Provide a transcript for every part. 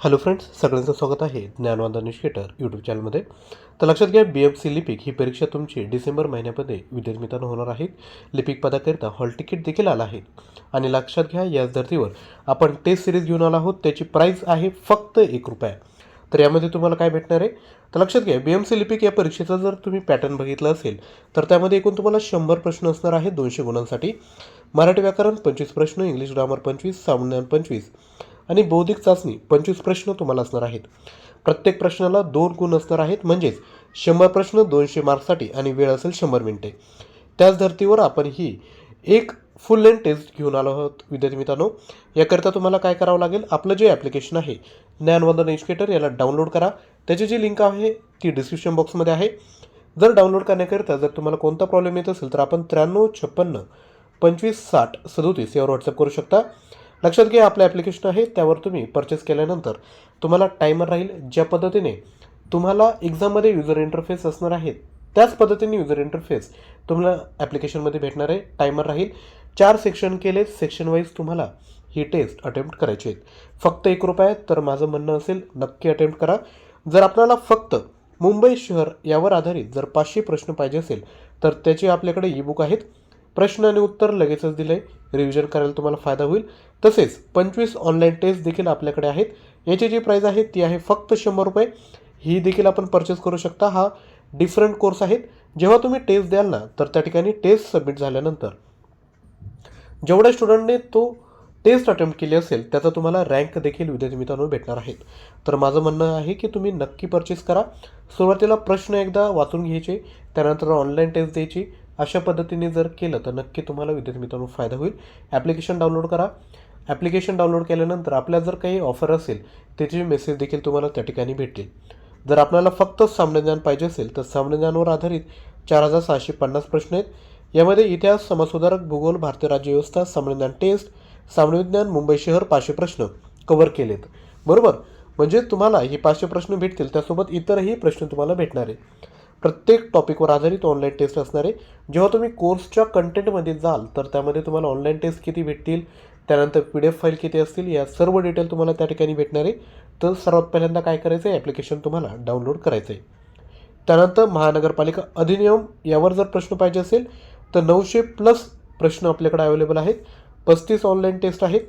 Hello friends सगळ्यांचं स्वागत आहे ज्ञानवादा निष्केटर यूट्यूब चॅनलमध्ये तर लक्षात घ्या बी एफ सी लिपिक ही परीक्षा तुमची डिसेंबर महिन्यामध्ये विद्यार्थी मित्रांनो होणार आहे लिपिक पदाकरिता हॉल तिकीट देखील आलं आहे. आणि लक्षात घ्या याच धर्तीवर आपण टेस्ट सिरीज घेऊन आलो आहोत. त्याची प्राईस आहे फक्त एक रुपया. तर यामध्ये तुम्हाला काय भेटणार आहे? तर लक्षात घ्या बी एम सी लिपिक या परीक्षेचा जर तुम्ही पॅटर्न बघितलं असेल तर त्यामध्ये एकूण तुम्हाला शंभर प्रश्न असणार आहे दोनशे गुणांसाठी. मराठी व्याकरण पंचवीस प्रश्न इंग्लिश ग्रामर पंचवीस सामान्य पंचवीस. आणि बौद्धिक चाचणी पंचवीस प्रश्न तुम्हाला असणार आहेत. प्रत्येक प्रश्नाला दोन गुण असणार आहेत म्हणजेच शंभर प्रश्न दोनशे मार्क्ससाठी आणि वेळ असेल शंभर मिनिटे. त्याच धर्तीवर आपण ही एक फुल लेंथ टेस्ट घेऊन आलो आहोत. विद्यार्थी मित्रांनो याकरिता तुम्हाला काय करावं लागेल? आपलं जे ॲप्लिकेशन आहे ज्ञानवंदन एज्युकेटर याला डाउनलोड करा. त्याची जी लिंक आहे ती डिस्क्रिप्शन बॉक्समध्ये आहे. जर डाउनलोड करण्याकरिता जर तुम्हाला कोणता प्रॉब्लेम येत असेल तर आपण त्र्याण्णव छप्पन्न पंचवीस साठ सदोतीस यावर व्हॉट्सअप करू शकता. लक्षात घ्या आपलं ॲप्लिकेशन आहे त्यावर तुम्ही परचेस केल्यानंतर तुम्हाला टायमर राहील ज्या पद्धतीने तुम्हाला एक्झाममध्ये युजर इंटरफेस असणार आहे त्याच पद्धतीने युजर इंटरफेस तुम्हाला ॲप्लिकेशनमध्ये भेटणार आहे टायमर राहील. चार सेक्शन केले सेक्शन वाईज तुम्हाला ही टेस्ट अटेम्प्ट करायची आहेत. फक्त एक रुपया तर माझं म्हणणं असेल नक्की अटेम्प्ट करा. जर आपल्याला फक्त मुंबई शहर यावर आधारित जर पाचशे प्रश्न पाहिजे असेल तर त्याचे आपल्याकडे ई बुक आहेत. प्रश्न आणि उत्तर लगेचच दिलं आहे रिव्हिजन करायला तुम्हाला फायदा होईल. तसेच पंचवीस ऑनलाईन टेस्ट देखील आपल्याकडे आहेत. याची जी प्राईज आहे ती आहे फक्त शंभर रुपये. ही देखील आपण परचेस करू शकता. हा डिफरंट कोर्स आहेत. जेव्हा तुम्ही टेस्ट द्याल ना तर त्या ठिकाणी टेस्ट सबमिट झाल्यानंतर जेवढ्या स्टुडंटने तो टेस्ट अटेम्प्ट केली असेल त्याचा तुम्हाला रँक देखील विद्यार्थी मित्रांनो भेटणार आहेत तर माझं म्हणणं आहे की तुम्ही नक्की परचेस करा. सुरुवातीला प्रश्न एकदा वाचून घ्यायचे त्यानंतर ऑनलाईन टेस्ट द्यायची. अशा पद्धतीने जर केलं तर नक्की तुम्हाला विद्यार्थी मित्रांनो फायदा होईल. ॲप्लिकेशन डाउनलोड करा. ॲप्लिकेशन डाउनलोड केल्यानंतर आपल्या जर काही ऑफर असेल त्याचे मेसेज देखील तुम्हाला त्या ठिकाणी भेटतील. जर आपल्याला फक्त सामान्यज्ञान पाहिजे असेल तर सामान्यज्ञानवर आधारित चार हजार सहाशे पन्नास प्रश्न आहेत. यामध्ये इतिहास समाजसुधारक भूगोल भारतीय राज्यव्यवस्था सामान्यज्ञान टेस्ट सामान्य मुंबई शहर पाचशे प्रश्न कव्हर केलेत. बरोबर? म्हणजे तुम्हाला हे पाचशे प्रश्न भेटतील त्यासोबत इतरही प्रश्न तुम्हाला भेटणार आहे प्रत्येक टॉपिकवर आधारित ऑनलाईन टेस्ट असणार आहे. जेव्हा तुम्ही कोर्सच्या कंटेंटमध्ये जाल तर त्यामध्ये तुम्हाला ऑनलाईन टेस्ट किती भेटतील त्यानंतर पी डी एफ फाईल किती असतील या सर्व डिटेल तुम्हाला त्या ठिकाणी भेटणार आहे. तर सर्वात पहिल्यांदा काय करायचं आहे ॲप्लिकेशन तुम्हाला डाउनलोड करायचं आहे. त्यानंतर महानगरपालिका अधिनियम यावर जर प्रश्न पाहिजे असेल तर नऊशे प्लस प्रश्न आपल्याकडे अवेलेबल आहेत. पस्तीस ऑनलाईन टेस्ट आहेत.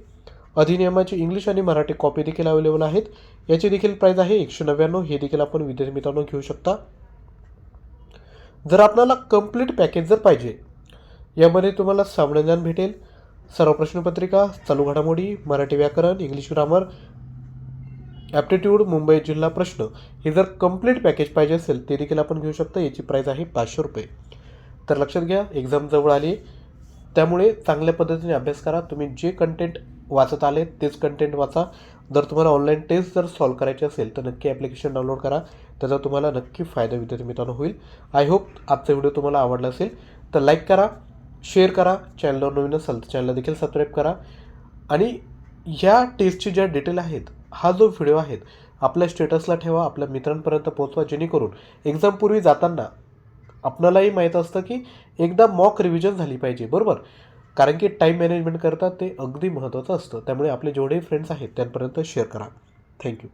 अधिनियमाची इंग्लिश आणि मराठी कॉपी देखील अवेलेबल आहेत. याची देखील प्राईज आहे एकशे नव्याण्णव. हे देखील आपण विद्यार्थी मित्रांनो घेऊ शकता. जर आपल्याला कंप्लीट पॅकेज जर पाहिजे यामध्ये तुम्हाला सामान्यज्ञान भेटेल. सर्व प्रश्नपत्रिका चालू घडामोडी मराठी व्याकरण इंग्लिश ग्रामर ॲप्टिट्यूड मुंबई जिल्हा प्रश्न. हे जर कंप्लीट पॅकेज पाहिजे असेल ते देखील आपण घेऊ शकता. याची प्राईज आहे पाचशे रुपये. तर लक्षात घ्या एक्झाम जवळ आली. त्यामुळे चांगल्या पद्धतीने अभ्यास करा. तुम्ही जे कंटेंट वाचत आले तेच कंटेंट वाचा. जर तुम्हाला ऑनलाईन टेस्ट जर सॉल्व करायची असेल तर नक्की ॲप्लिकेशन डाउनलोड करा. त्याचा तुम्हाला नक्की फायदा विद्यार्थी मित्रांनो होईल. आय होप आजचा व्हिडिओ तुम्हाला आवडला असेल. तर लाईक करा. शेअर करा चॅनलवर नवीन असाल तर चॅनलला देखील सबस्क्राईब करा. आणि ह्या टेस्टची ज्या डिटेल आहेत हा जो व्हिडिओ आहेत आपल्या स्टेटसला ठेवा आपल्या मित्रांपर्यंत पोहोचवा जेणेकरून एक्झामपूर्वी जाताना आपणालाही माहीत असतं की एकदा मॉक रिव्हिजन झाली पाहिजे बरोबर? कारण की टाईम मॅनेजमेंट करता ते अगदी महत्त्वाचं असतं. त्यामुळे आपले जेवढे फ्रेंड्स आहेत त्यांपर्यंत शेअर करा. थँक्यू